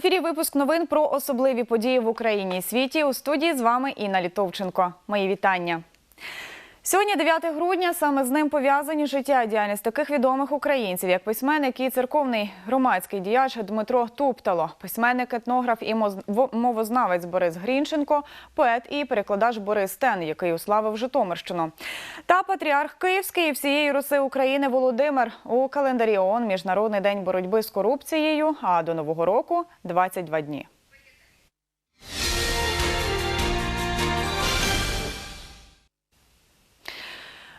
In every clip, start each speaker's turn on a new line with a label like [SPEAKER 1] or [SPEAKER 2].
[SPEAKER 1] ефірі випуск новин про особливі події в Україні і світі. У студії з вами Інна Літовченко. Мої вітання. Сьогодні 9 грудня. Саме з ним пов'язані життя і діяльність таких відомих українців, як письменник і церковний громадський діяч Дмитро Туптало, письменник, етнограф і мовознавець Борис Грінченко, поет і перекладач Борис Стен, який уславив Житомирщину, та патріарх Київський і всієї Руси України Володимир у календарі ООН Міжнародний день боротьби з корупцією. А до нового року 22 дні.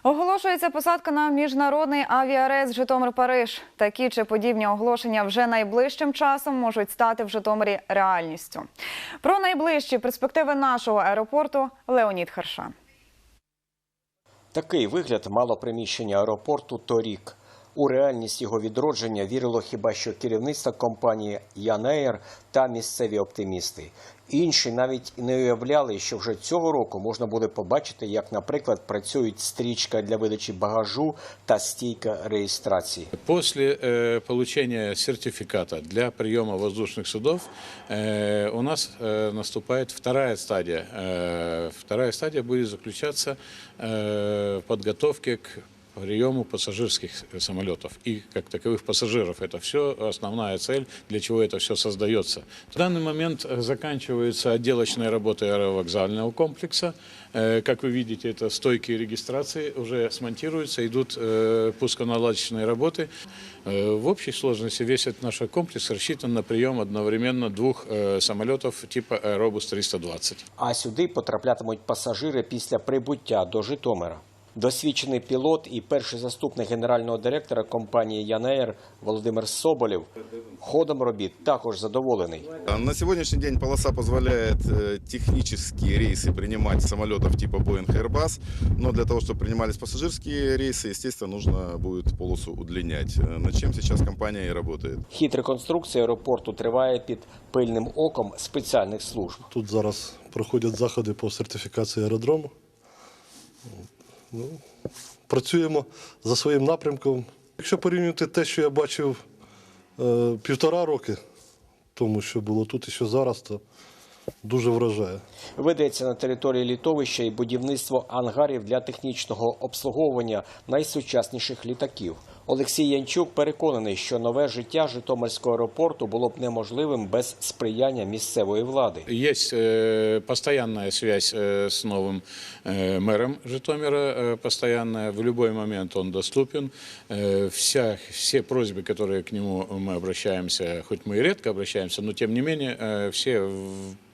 [SPEAKER 1] Оголошується посадка на міжнародний авіарейс Житомир-Париж. Такі чи подібні оголошення вже найближчим часом можуть стати в Житомирі реальністю. Про найближчі перспективи нашого аеропорту Леонід Харша.
[SPEAKER 2] Такий вигляд мало приміщення аеропорту торік. У реальність його відродження вірило хіба що керівництво компанії Янеєр та місцеві оптимісти. Інші навіть і не уявляли, що вже цього року можна буде побачити, як, наприклад, працюють стрічка для видачі багажу та стійка реєстрації.
[SPEAKER 3] После э, получения сертификата для приема воздушных судов э, у нас э, наступает вторая стадия. Э, вторая стадия будет заключаться э, в подготовке к приему пассажирских самолетов и как таковых пассажиров. Это все основная цель, для чего это все создается. В данный момент э, заканчиваются отделочные работы аэровокзального комплекса. Э, Как вы видите, это стойки регистрации уже смонтируются, идут э, пусконаладочные работы. Э, В общей сложности весь этот наш комплекс рассчитан на прием одновременно двух э, самолетов типа Aerobus 320.
[SPEAKER 2] А сюди потраплятимуть пасажири після прибуття до Житомира. Досвідчений пілот і перший заступник генерального директора компанії Янеєр Володимир Соболєв ходом робіт також задоволений.
[SPEAKER 4] На сегодняшний день полоса позволяет э, технические рейсы принимать самолетов типа Boeing Airbus, но для того, чтобы принимались пассажирские рейсы, естественно, нужно будет полосу удлинять, э, над чем сейчас компания и работает.
[SPEAKER 2] Хід реконструкції аеропорту триває під пильним оком спеціальних служб.
[SPEAKER 5] Тут зараз проходять заходи по сертифікації аеродрому. Ну, працюємо за своїм напрямком. Якщо порівнювати те, що я бачив е, півтора роки тому, що було тут і що зараз, то дуже вражає.
[SPEAKER 2] Ведеться на території літовища і будівництво ангарів для технічного обслуговування найсучасніших літаків. Олексій Янчук переконаний, що нове життя Житомирського аеропорту було б неможливим без сприяння місцевої влади.
[SPEAKER 3] Есть э, постоянная связь э, с новым э, мэром Житомира, э, постоянная, в любой момент он доступен. Э, вся, все просьбы, которые к нему мы обращаемся, хоть мы и редко обращаемся, но тем не менее э,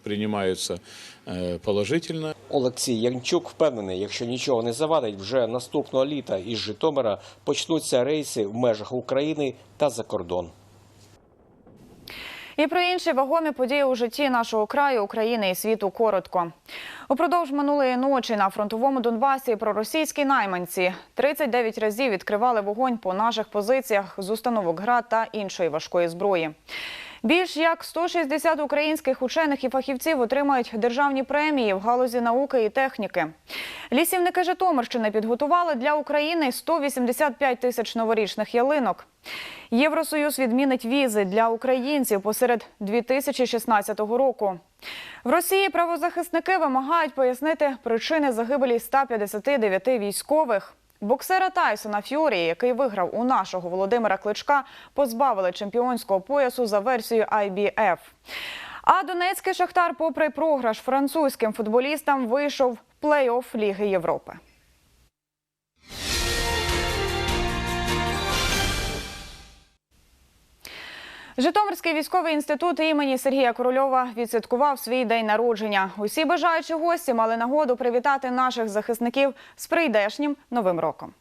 [SPEAKER 3] принимаются э, положительно.
[SPEAKER 2] Олексій Янчук впевнений, якщо нічого не завадить, вже наступного літа із Житомира почнуться рейси в межах України та за кордон.
[SPEAKER 1] І про інші вагомі події у житті нашого краю, України і світу коротко. Упродовж минулої ночі на фронтовому Донбасі проросійські найманці 39 разів відкривали вогонь по наших позиціях з установок ГРАД та іншої важкої зброї. Більш як 160 українських учених і фахівців отримають державні премії в галузі науки і техніки. Лісівники Житомирщини підготували для України 185 тисяч новорічних ялинок. Євросоюз відмінить візи для українців посеред 2016 року. В Росії правозахисники вимагають пояснити причини загибелі 159 військових. Боксера Тайсона Ф'юрі, який виграв у нашого Володимира Кличка, позбавили чемпіонського поясу за версією IBF. А донецький шахтар, попри програш французьким футболістам, вийшов в плей-офф Ліги Європи. Житомирський військовий інститут імені Сергія Корольова відсвяткував свій день народження. Усі бажаючі гості мали нагоду привітати наших захисників з прийдешнім новим роком.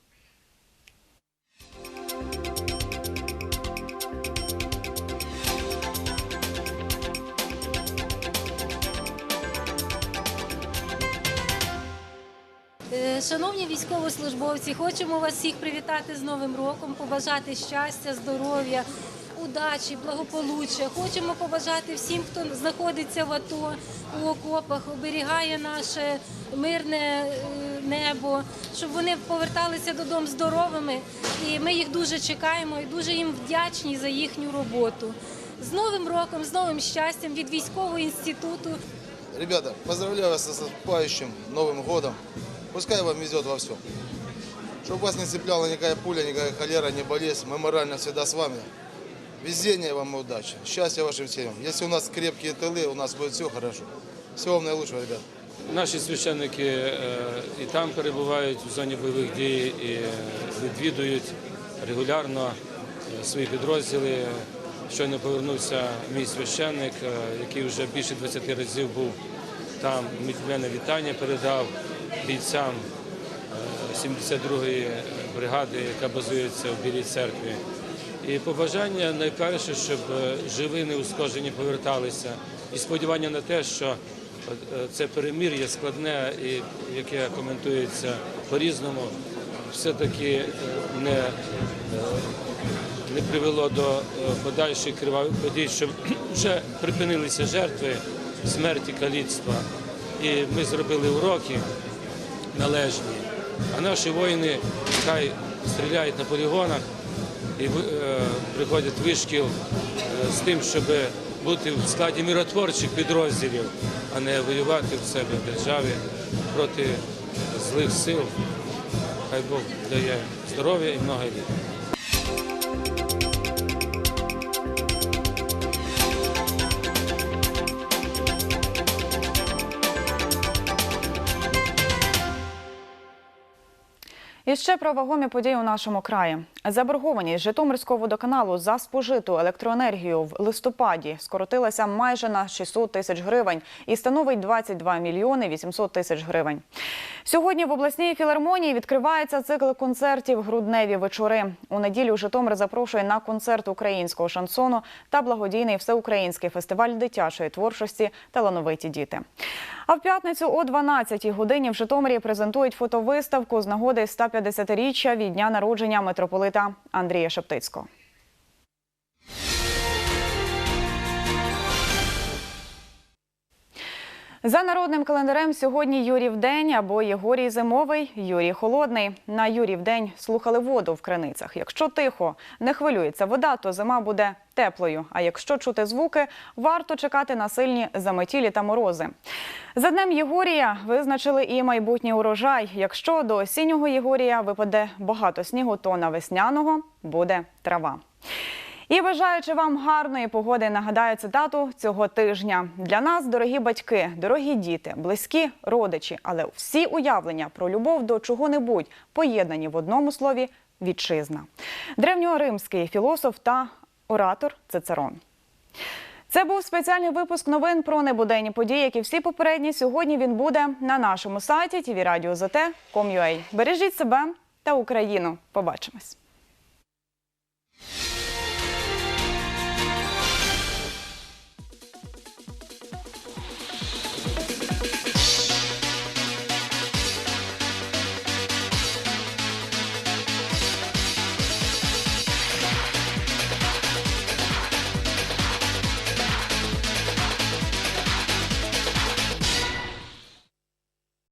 [SPEAKER 6] Е, Шановні військовослужбовці, хочемо вас всіх привітати з Новим роком, побажати щастя, здоров'я, удачі, благополуччя. Хочемо побажати всім, хто знаходиться в АТО у окопах, оберігає наше мирне е, небо, щоб вони поверталися додому здоровими. І ми їх дуже чекаємо і дуже їм вдячні за їхню роботу. З Новим роком, з новим щастям від військового інституту.
[SPEAKER 7] Ребята, поздравляю вас с наступающим Новым годом. Пускай вам везет во всем. Чтобы вас не цепляла никакая пуля, никакая холера, не болезнь. Мы морально всегда с вами. Везения вам и удачи. Счастья вашим семьям. Если у нас крепкие тылы, у нас будет все хорошо. Всего вам наилучшего.
[SPEAKER 8] Наші священники е, і там перебувають в зоні бойових дій і е, відвідують регулярно е, свої підрозділи. Щойно повернувся мій священник, який вже більше 20 разів був там. Мене вітання передав бійцям е, 72-ї бригади, яка базується в Білій церкві. І побажання найперше, щоб е, живі неушкоджені поверталися, і сподівання на те, що е, це перемір'я складне і яке коментується по-різному, все-таки е, не, не привело до подальших кривавих подій, щоб вже припинилися жертви смерті, каліцтва. І ми зробили уроки належні. А наші воїни хай стріляють на полігонах і е, приходять вишкіл е, з тим, щоб бути в складі миротворчих підрозділів, а не воювати в себе в державі проти злих сил. Хай Бог дає здоров'я і много літ.
[SPEAKER 1] І ще про вагомі події у нашому краї. Заборгованість Житомирського водоканалу за спожиту електроенергію в листопаді скоротилася майже на 600 тисяч гривень і становить 22 мільйони 800 тисяч гривень. Сьогодні в обласній філармонії відкривається цикл концертів Грудневі вечори. У неділю Житомир запрошує на концерт українського шансону та благодійний всеукраїнський фестиваль дитячої творчості Талановиті діти. А в п'ятницю о 12-й годині в Житомирі презентують фотовиставку з нагоди 150-річчя від дня народження митрополита Андрія Шептицького. За народним календарем сьогодні Юрів день або Єгорій зимовий, Юрій холодний. На Юрів день слухали воду в криницях. Якщо тихо, не хвилюється вода, то зима буде теплою. А якщо чути звуки, варто чекати на сильні заметілі та морози. За днем Єгорія визначили і майбутній урожай. Якщо до осіннього Єгорія випаде багато снігу, то на весняного буде трава. І бажаючи вам гарної погоди, нагадаю цитату цього тижня. Для нас, дорогі батьки, дорогі діти, близькі родичі, але всі уявлення про любов до чого-небудь поєднані в одному слові вітчизна. Древньоримський філософ та оратор Цицерон. Це був спеціальний випуск новин про небуденні події, як і всі попередні. Сьогодні він буде на нашому сайті tvradio.zt.com.ua. Бережіть себе та Україну. Побачимось.